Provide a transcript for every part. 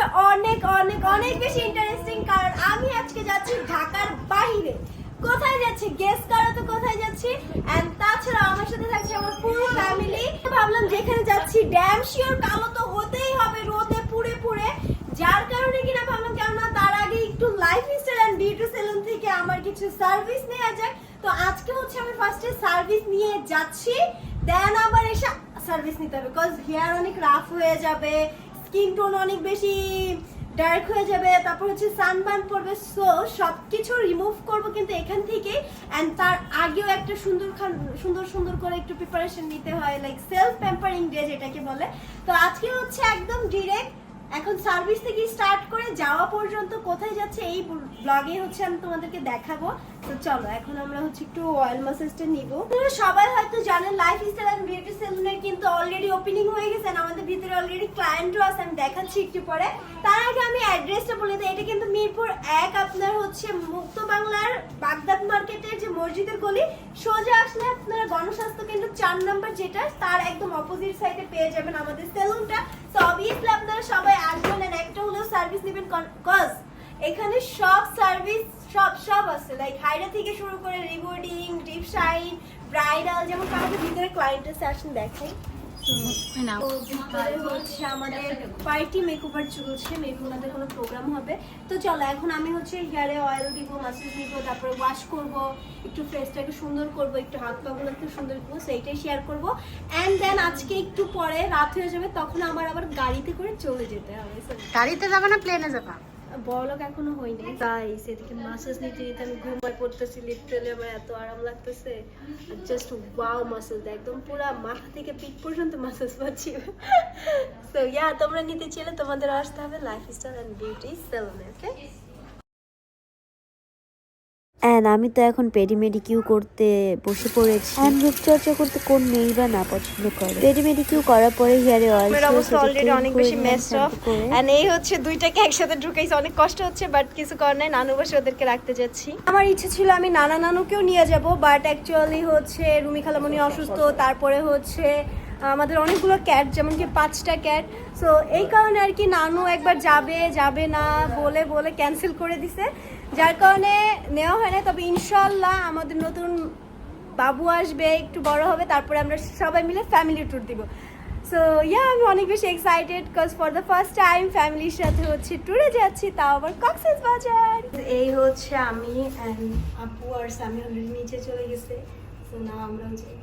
হচ্ছে অনেক অনেক অনেক বেশি ইন্টারেস্টিং কারণ আমি আজকে যাচ্ছি ঢাকার বাইরে কোথায় যাচ্ছি? গেস করো তো কোথায় যাচ্ছি? এন্ড তাছাড়া আমার সাথে থাকছে আমার পুরো ফ্যামিলি ভাবলাম যেখানে যাচ্ছি ড্যাম শিওর কালো তো হতেই হবে রোদে পুড়ে পুড়ে। যার কারণে কিনা ভাবলাম, কেননা তার আগে একটু lifestyle and beauty salon থেকে আমার কিছু সার্ভিস নেওয়া যাক। তো আজকে হচ্ছে আমি ফার্স্টে সার্ভিস নিয়ে যাচ্ছি। দেন আবার এসে সার্ভিস নিতে হবে বিকজ হেয়ার অনেক রাফ হয়ে যাবে। স্কিন টোন অনেক বেশি ডার্ক হয়ে যাবে, তারপর হচ্ছে সানবার্ন পড়বে। সো সবকিছু রিমুভ করব কিন্তু এখান থেকে। অ্যান্ড তার আগেও একটা সুন্দর খান- সুন্দর সুন্দর করে একটু প্রিপারেশন নিতে হয় লাইক সেলফ প্যাম্পারিং ডে যেটাকে বলে। তো আজকে হচ্ছে একদম ডিরেক্ট এখন সার্ভিস থেকে স্টার্ট করে যাওয়া পর্যন্ত কোথায় যাচ্ছে এই ব্লগে হচ্ছে আমি তোমাদেরকে দেখাবো। তো চলো, এখন আমরা হচ্ছে একটু অয়েল ম্যাসাজটা নিব। আপনারা সবাই হয়তো জানেন লাইফ স্টাইল এন্ড বিউটি সেলুনের কিন্তু অলরেডি ওপেনিং হয়ে গেছে আমাদের ভিতরে অলরেডি ক্লায়েন্টও আছে, আমি দেখাচ্ছি একটু পরে। তার আগে আমি অ্যাড্রেসটা বলে দিই, এটা কিন্তু মিরপুর এক আপনার হচ্ছে মুক্ত বাংলার বাগদাদ মার্কেটের যে মসজিদের গলি, সোজা আসলে আপনারা গণস্বাস্থ্য কেন্দ্র চার নম্বর যেটা, তার একদম অপোজিট সাইডে পেয়ে যাবেন আমাদের সেলুনটা তো অবভিয়াসলি আপনারা সবাই আসবেন একটা হলেও সার্ভিস নেবেন কজ এখানে সব সার্ভিস সব সব আছে। লাইক হাইরা থেকে শুরু করে রিবোর্ডিং ডিপ শাইন ব্রাইডাল যেমন আমাদের ভিতরে ক্লায়েন্ট আছে আসেন দেখাই। হচ্ছে আমাদের মেকওভার চলছে কোনো প্রোগ্রাম হবে। তো চলো এখন আমি হচ্ছে হেয়ারে অয়েল দিব মাসাজ দিব তারপরে ওয়াশ করব একটু ফেসটাকে সুন্দর করব একটু হাত পাগুলো একটু সুন্দর করব সেইটাই শেয়ার করব। অ্যান্ড দেন আজকে একটু পরে রাত হয়ে যাবে তখন আমার আবার গাড়িতে করে চলে যেতে হবে গাড়িতে যাবে না প্লেনে যাবা? বড়লোক এখনও হয়নি। তাই সেদিকে মাসাজ নিতে নিতে আমি ঘুমায় পড়তেছি লিটারালি আমার এত আরাম লাগতেছে। জাস্ট ওয়াও মাসাজ একদম পুরো মাথা থেকে পিঠ পর্যন্ত মাসাজ পাচ্ছি। সো ইয়া তোমরা নিতে চাইলে তোমাদের আসতে হবে লাইফস্টাইল অ্যান্ড বিউটি সেলুনে ওকে অ্যান্ড আমি তো এখন পেডিমেডিকিউ করতে বসে পড়েছি। অ্যান্ড রূপচর্চা করতে কোন মেয়েই বা না পছন্দ করে পেডিমেডিকিউ করার পরে হেয়ারে অয়েল অবস্থা অলরেডি অনেক বেশি মেসড অফ এন্ড এই হচ্ছে দুইটাকে একসাথে ঢুকাইছে। অনেক কষ্ট হচ্ছে বাট কিছু করার নাই। নানু বসে ওদেরকে রাখতে যাচ্ছি। আমার ইচ্ছে ছিল আমি নানা নানুকেও নিয়ে যাব বাট অ্যাকচুয়ালি হচ্ছে রুমি খালামণি অসুস্থ তারপরে হচ্ছে আমাদের অনেকগুলো ক্যাট যেমন কি পাঁচটা ক্যাট সো এই কারণে আর কি নানু একবার যাবে যাবে না বলে বলে ক্যান্সেল করে দিছে। যার কারণে নেওয়া হয় না, তবে ইনশাল্লাহ আমাদের নতুন বাবু আসবে, একটু বড় হবে, তারপরে আমরা সবাই মিলে ফ্যামিলি ট্যুর দিব। সো ইয়া আমি অনেক বেশি excited cause for the first time ফ্যামিলির সাথে হচ্ছে ট্যুরে যাচ্ছি, তাও আবার কক্সেস বাজার এই হচ্ছে আমি অ্যান্ড আপু আর সামি অলরেডি নিচে চলে গেছে সো না আমরাও যাই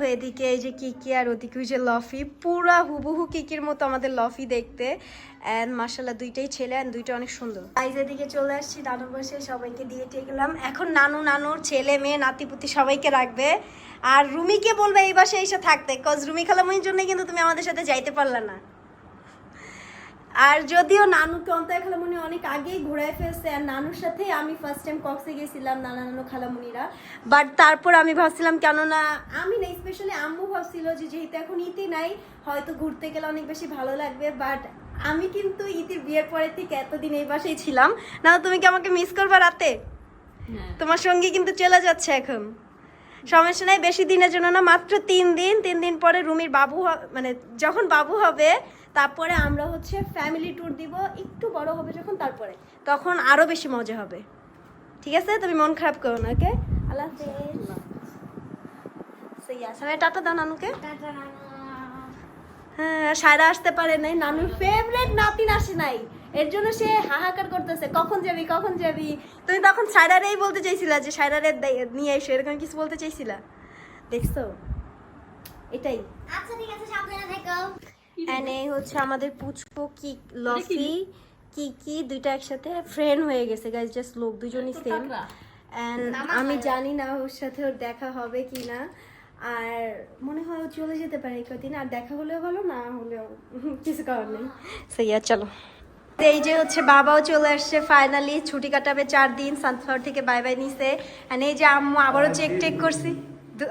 তো এদিকে এই যে কিকি আর ওদিকে ওই যে লফি, পুরা হুবহু কিকির মতো আমাদের লফি দেখতে। অ্যান্ড মার্শাল্লাহ দুইটাই ছেলে অ্যান্ড দুইটা অনেক সুন্দর। আইজ এদিকে চলে আসছি নানু বসে সবাইকে দিয়ে টিয়ে গেলাম এখন নানু, নানুর ছেলে, মেয়ে, নাতিপুতি সবাইকে রাখবে। আর রুমিকে বলবে এই বাসায় এসে থাকতে কজ রুমি খালামনির জন্যই কিন্তু তুমি আমাদের সাথে যাইতে পারলে না। আর যদিও নানুকে অন্তয় খালামণি অনেক আগেই ঘুরায় ফেলছে আর নানুর সাথে আমি ফার্স্ট টাইম কক্সে গেছিলাম নানা নানু খালামণিরা বাট তারপর আমি ভাবছিলাম কেননা আমি না স্পেশালি আম্মু ভাবছিল যে যেহেতু এখন ইতি নাই হয়তো ঘুরতে গেলে অনেক বেশি ভালো লাগবে। বাট আমি কিন্তু ইতির বিয়ের পরে থেকে এতদিন এই বাসায় ছিলাম। না তুমি কি আমাকে মিস করবা রাতে? তোমার সঙ্গে কিন্তু চলে যাচ্ছে এখন। সমস্যা নাই বেশি দিনের জন্য না মাত্র তিন দিন তিন দিন পরে রুমির বাবু মানে যখন বাবু হবে তারপরে আমরা হচ্ছে ফ্যামিলি ট্যুর দিব একটু বড় হবে যখন তারপরে। তখন আরও বেশি মজা হবে। ঠিক আছে? তুমি মন খারাপ করো না ওকে আল্লাহ আছে টাটা দাও নানুকে। হ্যাঁ সায়রা আসতে পারে নাই। নানুর ফেভারিট নাতিন আসে নাই। এর জন্য সে হাহাকার করতেছে কখন যাবি কখন যাবি? তুমি তখন সায়রারেই বলতে চাইছিলা যে সায়রারে নিয়ে এসো এরকম কিছু বলতে চাইছিলা? দেখছ? এটাই। আচ্ছা ঠিক আছে সাবধানে থেকো। এই হচ্ছে আমাদের পুচকো কি লফি কি কি দুইটা একসাথে ফ্রেন্ড হয়ে গেছে গাইজ জাস্ট লোক দুজনই সেম এন্ড আমি জানি না ওর সাথে ওর দেখা হবে কি না আর মনে হয় চলে যেতে পারে কদিন আর দেখা হলেও ভালো না হলেও কিছু করার নেই। সেইয়া চলো। এই যে হচ্ছে বাবাও চলে আসছে ফাইনালি ছুটি কাটাবে চার দিন সানফ্লাওয়ার থেকে বাই বাই নিছে। আর এই যে আম্মু আবারও চেক টেক করছি।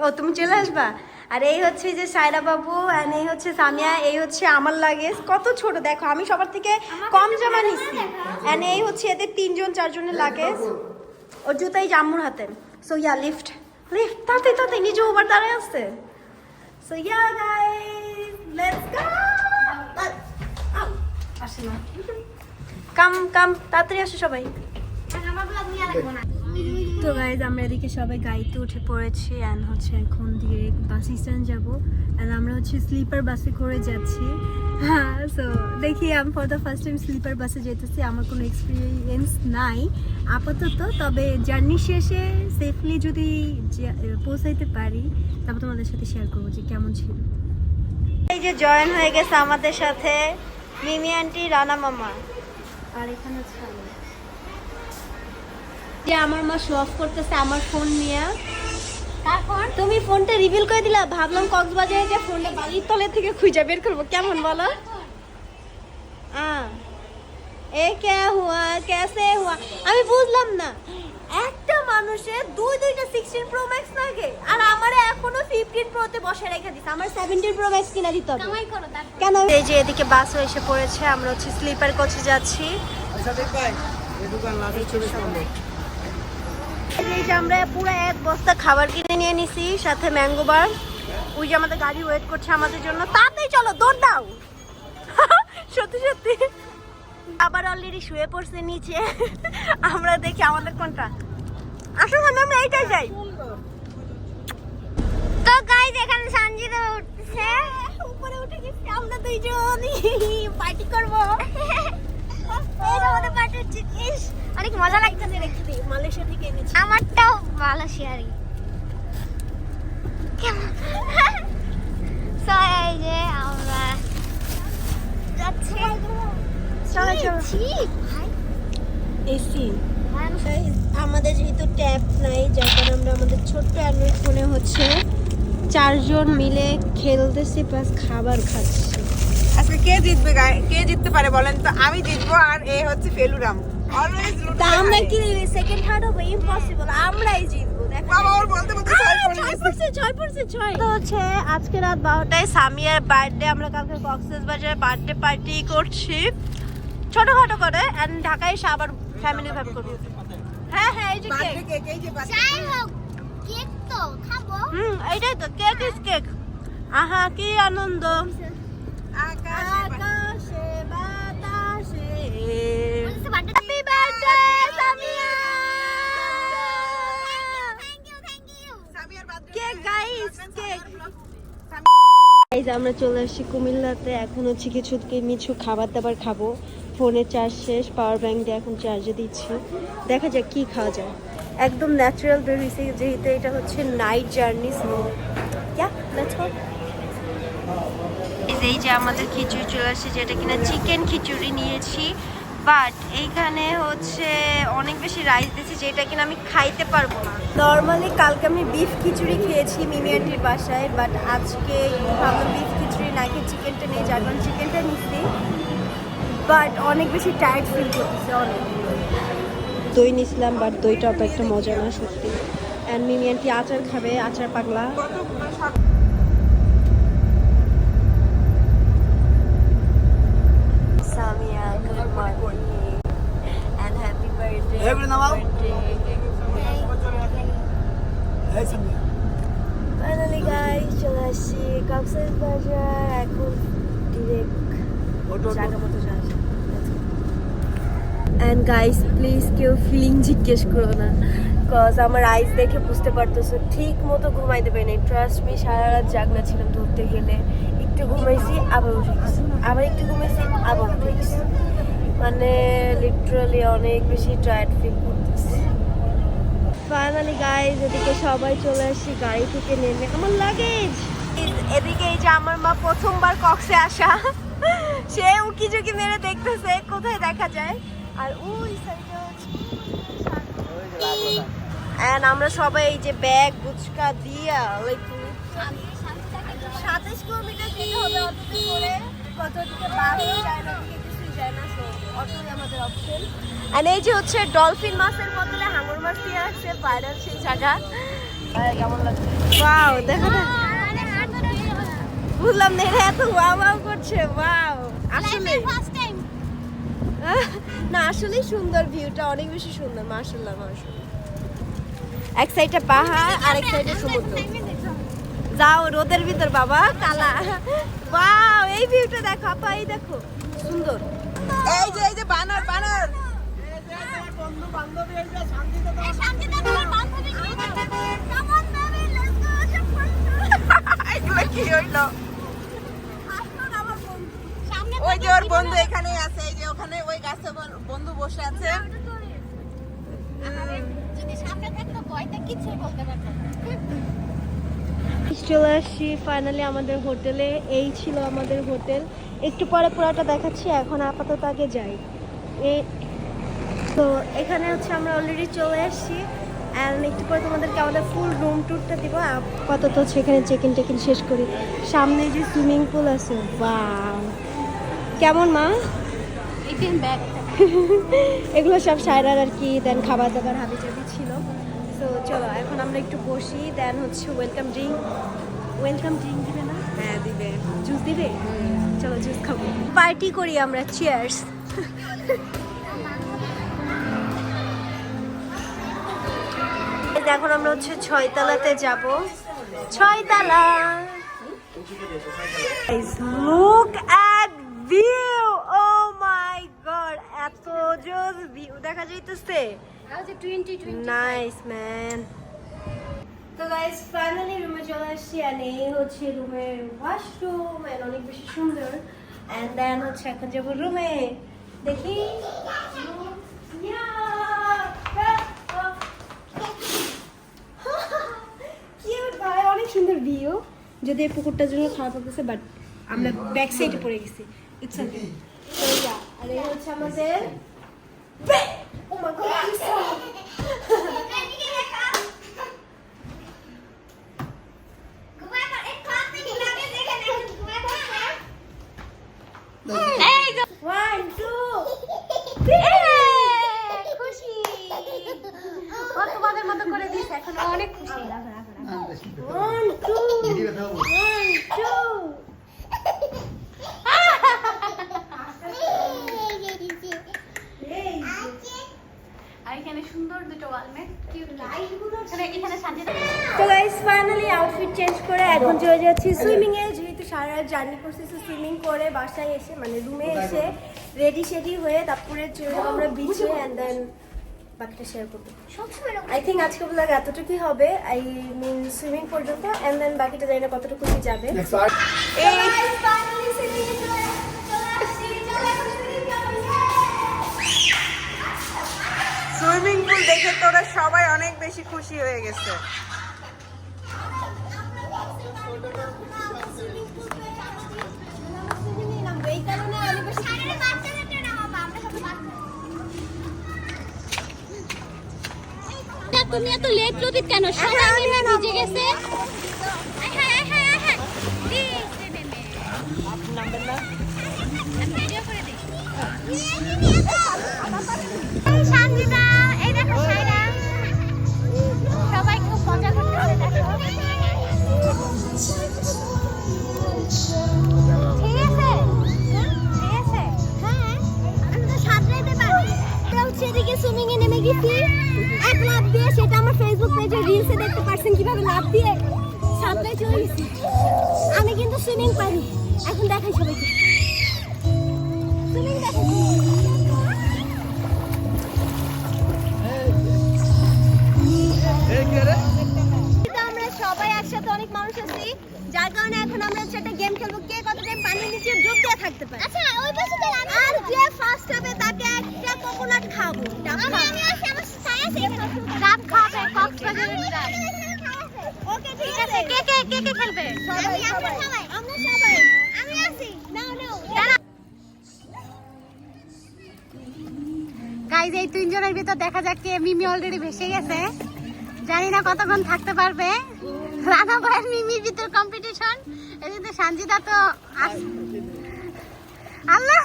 ও তুমি চলে আসবা? আর এই হচ্ছে যে সায়রা বাবু and এই হচ্ছে সামিয়া এই হচ্ছে আমার লাগেজ কত ছোট দেখো আমি সবার থেকে কম জামা নিচ্ছি এন্ড এই হচ্ছে এদের তিনজন চারজনের লাগেজ ওর জুতাই জাম্মুর হাতে। সো ইয়া লিফট লিফট তাতে তাতে নিজে ওভার দাঁড়ায় আসছে so yeah guys let's go আসে না। কাম কাম, তাড়াতাড়ি আসো সবাই। তো গাইজ আমরা এদিকে সবাই গাড়িতে উঠে পড়েছি অ্যান্ড হচ্ছে এখন ডিরেক্ট বাস স্ট্যান্ড যাব। অ্যান্ড আমরা হচ্ছে স্লিপার বাসে করে যাচ্ছি। হ্যাঁ সো দেখি, আমি for the first time sleeper বাসে যেতেছি। আমার কোনো এক্সপিরিয়েন্স নাই, আপাতত। তবে জার্নি শেষে সেফলি যদি পৌঁছাইতে পারি, তারপর তোমাদের সাথে শেয়ার করব যে কেমন ছিল। এই যে জয়েন হয়ে গেছে আমাদের সাথে মিমি আন্টি রানা মামা। আর এখানে। যে আমার মা শো অফ করতেছে আমার ফোন নিয়ে। তারপর? তুমি ফোনটা রিভিল করে দিলা ভাবলাম কক্সবাজারে যে ফোনটা বালির তলে থেকে খুঁজে বের করব। কেমন বলো? এ কে হুয়া কেসে হুয়া? আমি বুঝলাম না। একটা মানুষের দুই দুইটা সিক্সটিন প্রো ম্যাক্স লাগে আর আমার এখনও প্রোতে বসে রেখে দিছে। আমার সেভেন্টিন প্রো ম্যাক্স কিনা দিতে হবে। কামাই করো তারপর। কেন? এই যে এদিকে বাসও এসে পড়েছে আমরা হচ্ছে স্লিপার কোচে যাচ্ছি। আচ্ছা দেখ ভাই এই দোকান এই যে আমরা পুরো এক বস্তা খাবার কিনে নিয়ে নিছি সাথে ম্যাঙ্গো বার ওই যে আমাদের গাড়ি ওয়েট করছে আমাদের জন্য। তাড়াতাড়ি চলো দৌড় দাও। সত্যি সত্যি। আবার অলরেডি শুয়ে পড়ছে নিচে। আমরা দেখি আমাদের কোনটা। আসো মানে আমরা এইটাই যাই। তো গাইজ এখানে সঞ্জিত উঠছে। উপরে উঠে গেছি আমরা দুইজন পার্টি করব। এই আমাদের পার্টি হচ্ছে ইস, অনেক মজা লাগছে। দেখতে মালয়েশিয়া থেকে এনেছি। আমারটাও এই যে আমরা যাচ্ছি। চলো চলো। এসি আমাদের যেহেতু ট্যাপ নাই যার কারণে আমরা আমাদের ছোট্ট অ্যান্ড্রয়েড ফোনে হচ্ছে চারজন মিলে খেলতেছি প্লাস খাবার খাচ্ছি। আজকে কে জিতবে কে জিততে পারে বলেন তো? আমি জিতবো আর এ হচ্ছে ফেলুরাম। অলওয়েজ আমরা কি সেকেন্ড থার্ড হবে? ইম্পসিবল আমরাই জিতবো বাবা। ওর বলতে বলতে। তো হচ্ছে আজকে রাত বারোটায় সামিয়ার বার্থডে আমরা কালকে কক্সেস বাজারে বার্থডে পার্টি করছি। ছোটখাটো করে এন্ড ঢাকায় এসে আবার ফ্যামিলি ভাবে করব হ্যাঁ হ্যাঁ এই যে কেক যাই হোক কেক তো খাব? হুম এইটাই তো কেক ইজ কেক আহা কি আনন্দ। আকাশে বাতাসে। Happy birthday Samia cake guys cake আমরা চলে আসছি কুমিল্লাতে। এখন হচ্ছে কিছু কিছু খাবার দাবার খাব। ফোনে চার্জ শেষ পাওয়ার ব্যাংক দিয়ে এখন চার্জে দিচ্ছি। দেখা যাক কি খাওয়া যায়। একদম ন্যাচারাল বেরিয়েছে যেহেতু এটা হচ্ছে নাইট জার্নি সো এই যে আমাদের খিচুড়ি চলে আসছে যেটা কিনা চিকেন খিচুড়ি নিয়েছি বাট এইখানে হচ্ছে অনেক বেশি রাইস দিয়েছে যেটা কিনা আমি খাইতে পারব না। নর্মালি কালকে আমি বিফ খিচুড়ি খেয়েছি মিমি আন্টির বাসায় বাট আজকে ভাবলাম বিফ খিচুড়ি না খেয়ে চিকেনটা নিয়ে যার কারণ চিকেনটা নিচ্ছি বাট অনেক বেশি টায়ার্ড ফিল করতেছে অনেক। দই নিছিলাম বাট দইটা অত একটা মজা না সত্যি। অ্যান্ড মিমি আন্টি আচার খাবে আচার পাগলা. এই সামনে ফাইনালি গাইস চলে আসছি কক্সেস বাজার এখন ডিরেক্ট ওটো জায়গা মতো যাচ্ছি। অ্যান্ড গাইস প্লিজ কেউ ফিলিং জিজ্ঞেস করো না। কজ আমার আইস দেখে বুঝতে পারতেছো, ঠিক মতো ঘুমাইতে পারি নাই। ট্রাস্ট মি সারা রাত জাগনা ছিলাম ধরতে গেলে। একটু ঘুমাইছি, আবার উঠে আবার একটু ঘুমাইছি, আবার উঠে মানে লিটারালি অনেক বেশি টায়ার্ড ফিল করতেছি। ফাইনালি গাইজ এদিকে সবাই চলে আসছি গাড়ি থেকে নেমে। আমার লাগেজ এদিকে এই যে আমার মা প্রথমবার কক্সে আসা। সে উকি ঝুঁকি মেরে দেখতেছে, কোথায় দেখা যায়? আর ওই সাইডে আমরা সবাই এই যে ব্যাগ গুচকা দিয়া লাইক সাতাশ কিলোমিটার যেতে হবে অটোতে করে। কত দিকে বাসও যায় না কিছুই যায় না সো অটোই আমাদের অপশন আর এই যে হচ্ছে ডলফিন মাছের বদলে হাঙর মাছ দিয়ে আসছে বাইরের সেই জায়গা। কেমন লাগছে? ওয়াও দেখো না বুঝলাম না এরা এত ওয়াও ওয়াও করছে ওয়াও আসলে না আসলেই সুন্দর ভিউটা অনেক বেশি সুন্দর মাশাআল্লাহ মাশাআল্লাহ। এক সাইডে পাহাড় আর এক সাইডে সমুদ্র। যাও রোদের ভিতর বাবা কালা। ওয়াও এই ভিউটা দেখো আপা এই দেখো সুন্দর। এই যে এই যে বানর বানর। বন্ধু বান্ধবী এই যে শান্তিতে এই শান্তিতে তোমার বান্ধবী Come on, baby, let's go. এগুলো কি হইল সামনে ওই যে ওর বন্ধু এখানেই আছে এই যে ওখানে ওই গাছে বন- বন্ধু বসে আছে। চলে আসছি ফাইনালি আমাদের হোটেলে। এই ছিল আমাদের হোটেল। একটু পরে পুরাটা দেখাচ্ছি এখন আপাতত আগে যাই। এ তো এখানে হচ্ছে আমরা অলরেডি চলে আসছি। অ্যান্ড একটু পরে তোমাদেরকে আমাদের ফুল রুম ট্যুরটা দিব। আপাতত হচ্ছে এখানে চেক ইন টেক ইন শেষ করি। সামনে যে সুইমিং পুল আছে বা কেমন মা? এগুলো সব সায়রার আর কি দেন খাবার দাবার হাবি জাবি ছিল। তো চলো এখন আমরা একটু বসি দেন হচ্ছে ওয়েলকাম ড্রিঙ্ক ওয়েলকাম ড্রিঙ্ক দিবে না? হ্যাঁ দিবে। জুস দিবে? চলো জুস খাব। পার্টি করি আমরা চিয়ার্স এখন আমরা হচ্ছে ছয়তলাতে যাব। ছয়তলা। Look at view oh my god এত জোর ভিউ দেখা যাইতেছে। নাইস ম্যান তো গাইস ফাইনালি রুমে চলে আসছি এন্ড এই হচ্ছে রুমের ওয়াশরুম এন্ড অনেক বেশি সুন্দর। এন্ড দেন হচ্ছে এখন যাব রুমে দেখি। অনেক সুন্দর ভিউ যদি এই পুকুরটার জন্য খারাপ লাগতেছে বাট আমরা ব্যাক সাইডে পড়ে গেছি। ইটস ওকে আর এই হচ্ছে আমাদের ও মাই গড করে দিস এখন অনেক খুশি। রাখো রাখো রাখো। 1 2 1 2 এখানে সুন্দর দুটো ওয়ালমেট কিউট এখানে এখানে সাজিয়ে তো গাইস ফাইনালি আউটফিট চেঞ্জ করে এখন চলে যাচ্ছি সুইমিং এ। যেহেতু সারা রাত জার্নি সুইমিং করে বাসায় এসে মানে রুমে এসে রেডি সেডি হয়ে তারপরে চলে আমরা বিচে দেন বাকিটা শেয়ার করব। আই থিঙ্ক আজকে ব্লগ এতটুকুই হবে। আই মিন সুইমিং পর্যন্ত অ্যান্ড দেন বাকিটা জানি না কতটুকু যাবে। এই সুইমিং পুল দেখে তোরা সবাই অনেক বেশি খুশি হয়ে গেছে। তুমি এত লেট লতিত কেন? সারা মিলে ভিজে গেছে। আয় হায় আয় হায় আয় হায় দিছে নেমে আমি ভিডিও করে এদিকে সুইমিং এ নেমে গেছি এক লাভ দিয়ে সেটা আমার ফেসবুক পেজে রিলসে দেখতে পারছেন কীভাবে লাভ দিয়ে গেছি আমি কিন্তু সুইমিং পারি। এখন দেখাই সবাইকে। পারে। আচ্ছা ওই পাশে আমি আর যে ফার্স্ট হবে তাকে একটা কোকোনাট খাব। ডাব আমি আমি আমার আছে ডাব খাবে কক্সবাজারের ডাব। ওকে ঠিক আছে। কে কে কে কে খেলবে? সবাই, সবাই। সবাই। আমরা সবাই। আমি আসি। নাও নাও। গাইজ এই তিনজনের ভিতর দেখা যাক কে মিমি অলরেডি ভেসে গেছে। জানি না কতক্ষণ থাকতে পারবে। রানা ভাইয়ের মিমির ভিতর কম্পিটিশন এদিকে সঞ্জিতা তো আস- আল্লাহ।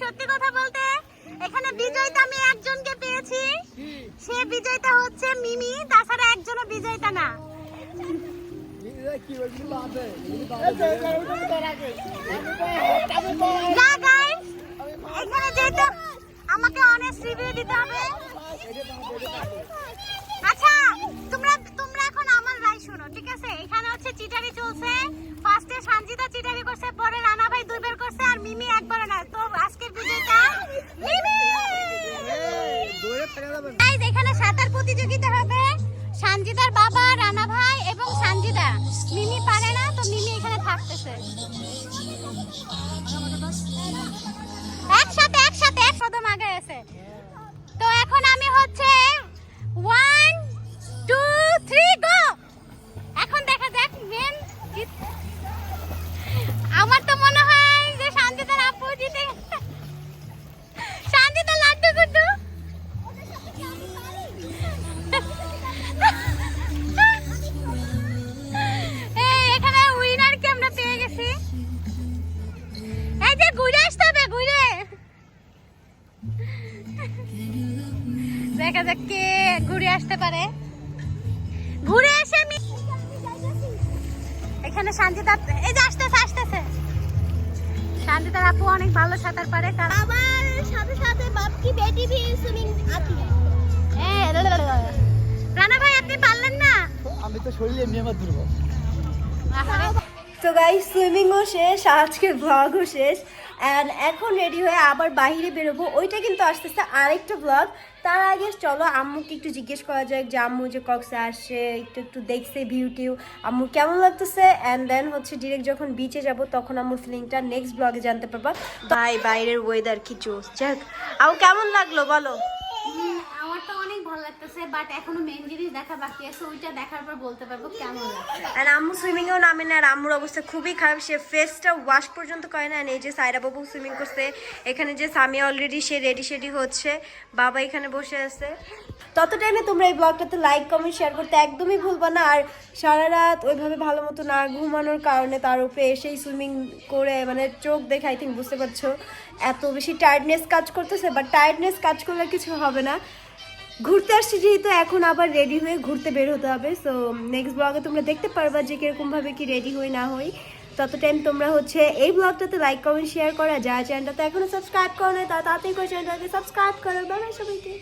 সত্যি কথা বলতে, এখানে বিজয়িতা আমি একজনকে পেয়েছি। সে বিজয়িতা হচ্ছে মিমি, তাছাড়া একজনও বিজয়িতা না। এখানে যেহেতু আমাকে দিতে হবে। আচ্ছা তোমরা তোমরা এখন আমার রায় শোনো, ঠিক আছে? এখানে করছে, চিটারি চলছে। ফার্স্টে সানজিদা চিটারি করছে, পরে রানা ভাই দুইবার করছে, আর মিমি একবার না। তো আজকের বিজয়টা মিমি! এখানে সাঁতার প্রতিযোগিতা হবে। সানজিদার বাবা রানা ভাই এবং সানজিদা। যাক কে ঘুরে আসতে পারে। ঘুরে এসে আমি এখানে শান্তিদা এই যে আসতেছে আসতেছে। শান্তিদার আপু অনেক ভালো সাঁতার পারে কারণ আবার সাথে সাথে বাপকি বেটি ভি সুইমিং আতি রানা ভাই আপনি পারলেন না? আমি তো শরীরে এমনি আমার দুর্বল। তো গাইস সুইমিংও শেষ আজকের ব্লগও শেষ। অ্যান্ড এখন রেডি হয়ে আবার বাহিরে বেরোবো। ওইটা কিন্তু আস্তে আস্তে আরেকটা ব্লগ তার আগে চলো আম্মুকে একটু জিজ্ঞেস করা যাক যে, আম্মু যে কক্সে আসছে, একটু একটু দেখছে ভিউটিউ আম্মু কেমন লাগতেছে? অ্যান্ড দেন হচ্ছে ডিরেক্ট যখন বিচে যাব, তখন আম্মুর ফিলিংটা নেক্সট ব্লগে জানতে পারবা। ভাই, বাইরের ওয়েদার কি যাক, আম্মু কেমন লাগল বলো? আমার তো অনেক ভালো লাগতেছে বাট এখনও মেন জিনিস দেখা বাকি আছে, ওইটা দেখার পর বলতে পারব কেমন আর আম্মু সুইমিংয়েও নামে না, আর আম্মুর অবস্থা খুবই খারাপ, সে ফেসটা ওয়াশ পর্যন্ত করে না এই যে সাইরা বাবু সুইমিং করছে, এখানে যে সামিয়া অলরেডি সে রেডি শেডি হচ্ছে, বাবা এখানে বসে আছে। তত টাইমে তোমরা এই ব্লগটাতে লাইক কমেন্ট শেয়ার করতে একদমই ভুলবা না, আর সারা রাত ওইভাবে ভালো মতো না ঘুমানোর কারণে তার উপরে এসেই সুইমিং করে মানে চোখ দেখে আই থিঙ্ক বুঝতে পারছ, এত বেশি টায়ার্ডনেস কাজ করতেছে বাট টায়ার্ডনেস কাজ করলে কিছু হবে না। ঘুরতে আসছি যেহেতু এখন আবার রেডি হয়ে ঘুরতে বের হতে হবে সো নেক্সট ব্লগে তোমরা দেখতে পারবা যে কীরকমভাবে কি রেডি হই না হই। তত টাইম তোমরা হচ্ছে এই ব্লগটাতে লাইক কমেন্ট শেয়ার করা যায় চ্যানেলটা তো এখনও সাবস্ক্রাইব করো না তাড়াতাড়ি করে চ্যানেলটাকে সাবস্ক্রাইব করো। বাবা সবাইকে।